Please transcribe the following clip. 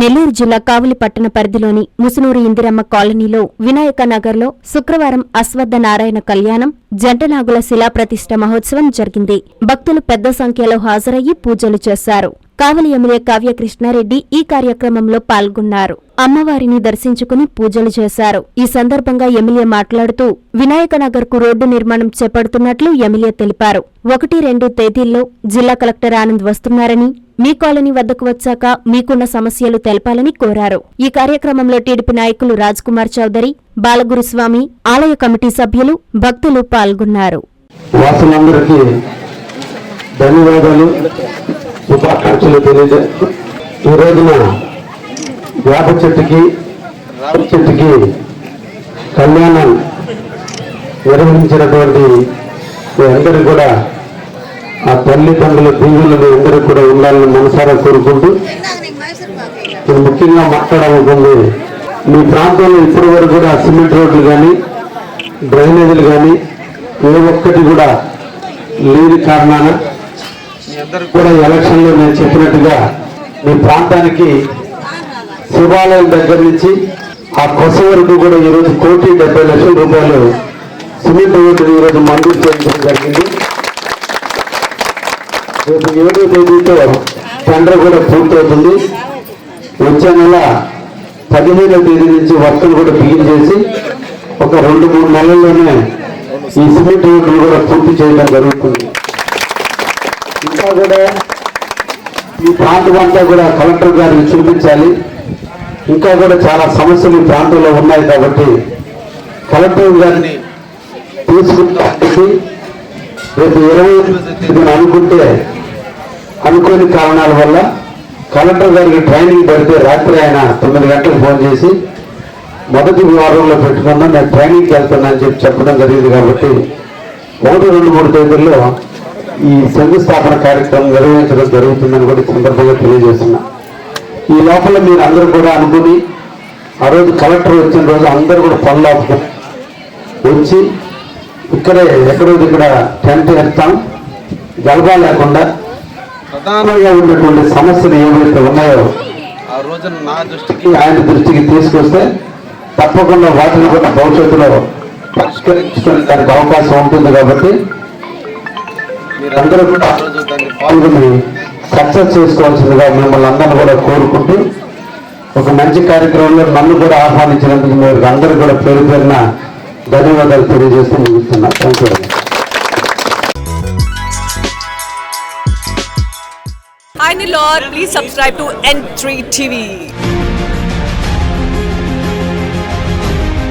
నెల్లూరు జిల్లా కావలి పట్టణ పరిధిలోని ముసునూరు ఇందిరమ్మ కాలనీలో వినాయక నగర్లో శుక్రవారం అశ్వద్ధ నారాయణ కళ్యాణం జంటనాగుల శిలాప్రతిష్ఠ మహోత్సవం జరిగింది. భక్తులు పెద్ద సంఖ్యలో హాజరయ్యి పూజలు చేశారు. కావలి ఎమ్మెల్యే కావ్య కృష్ణారెడ్డి ఈ కార్యక్రమంలో పాల్గొన్నారు. అమ్మవారిని దర్శించుకుని పూజలు చేశారు. ఈ సందర్భంగా ఎమ్మెల్యే మాట్లాడుతూ వినాయక నగర్కు రోడ్డు నిర్మాణం చేపడుతున్నట్లు ఎమ్మెల్యే తెలిపారు. ఒకటి రెండు తేదీల్లో జిల్లా కలెక్టర్ ఆనంద్ వస్తున్నారని మీ కాలనీ వద్దకు వచ్చాక మీకున్న సమస్యలు తెలపాలని కోరారు. ఈ కార్యక్రమంలో టీడీపీ నాయకులు రాజ్ కుమార్ చౌదరి బాలగురుస్వామి ఆలయ కమిటీ సభ్యులు భక్తులు పాల్గొన్నారు. ధన్యవాదాలు. శుభాకాంక్షలు తెలియజేస్తూ ఈ రోజున వేప చెట్టుకి చెట్టుకి కళ్యాణం నిర్వహించినటువంటి మీ అందరూ కూడా ఆ తల్లిదండ్రుల దీవులు మీ అందరూ కూడా ఉండాలని మనసారా కోరుకుంటూ నేను ముఖ్యంగా మాట్లాడాలనుకుంది మీ ప్రాంతంలో ఇప్పటి వరకు కూడా సిమెంట్ రోడ్లు కానీ డ్రైనేజీలు కానీ ఏ ఒక్కటి కూడా లేని కారణాన మీ అందరూ కూడా ఎలక్షన్లో నేను చెప్పినట్టుగా మీ ప్రాంతానికి శివాలయం దగ్గర నుంచి ఆ కొస వరకు కూడా ఈరోజు కోటి డెబ్బై లక్షల రూపాయలు సిమెంట్ రోడ్డు ఈరోజు మంజూరు చేయించడం జరిగింది. రేపు ఏడో తేదీతో టెండర్ కూడా పూర్తవుతుంది. వచ్చే నెల పదిహేనో తేదీ నుంచి వర్కులు కూడా బిగిన్ చేసి ఒక రెండు మూడు నెలల్లోనే ఈ సిమెంట్ రోడ్లు కూడా పూర్తి చేయడం జరుగుతుంది. కూడా ఈ ప్రాంతం అంతా కూడా కలెక్టర్ గారికి చూపించాలి. ఇంకా కూడా చాలా సమస్యలు ఈ ప్రాంతంలో ఉన్నాయి కాబట్టి కలెక్టర్ గారిని తీసుకుంటే రేపు ఇరవై ఎనిమిది అనుకుంటే అనుకోని కారణాల వల్ల కలెక్టర్ గారికి ట్రైనింగ్ పెడితే రాత్రి ఆయన తొమ్మిది గంటలకు ఫోన్ చేసి మొదటి వారంలో పెట్టుకుందాం నేను ట్రైనింగ్కి వెళ్తున్నా అని చెప్పి చెప్పడం జరిగింది కాబట్టి ఒకటి రెండు మూడు తేదీల్లో ఈ శంకుస్థాపన కార్యక్రమం నిర్వహించడం జరుగుతుందని కూడా సందర్భంగా తెలియజేస్తున్నా. ఈ లోపల మీరు అందరూ కూడా అనుకుని ఆ రోజు కలెక్టర్ వచ్చిన రోజు అందరూ కూడా పనులు వచ్చి ఇక్కడే ఎక్కడో ఇక్కడ టెంట్ వేస్తాం గలబా లేకుండా ప్రధానంగా ఉన్నటువంటి సమస్యలు ఏవైతే ఉన్నాయో ఆ రోజున నా దృష్టికి ఆయన దృష్టికి తీసుకొస్తే తప్పకుండా వాటిని కూడా భవిష్యత్తులో పరిష్కరించుకోవడానికి అవకాశం ఉంటుంది కాబట్టి మీరందరూ కూడా ఆ రోజు దాన్ని పాల్గొని సక్సెస్ చేసుకోవాల్సిందిగా మిమ్మల్ని అందరిని కూడా కోరుకుంటూ ఒక మంచి కార్యక్రమంలో నన్ను కూడా ఆహ్వానించినందుకు మీరు అందరూ కూడా పేరు పేరున ధన్యవాదాలు తెలియజేస్తూ ముగిస్తున్నా. Thank you Hi Nilor, please subscribe to N3 TV.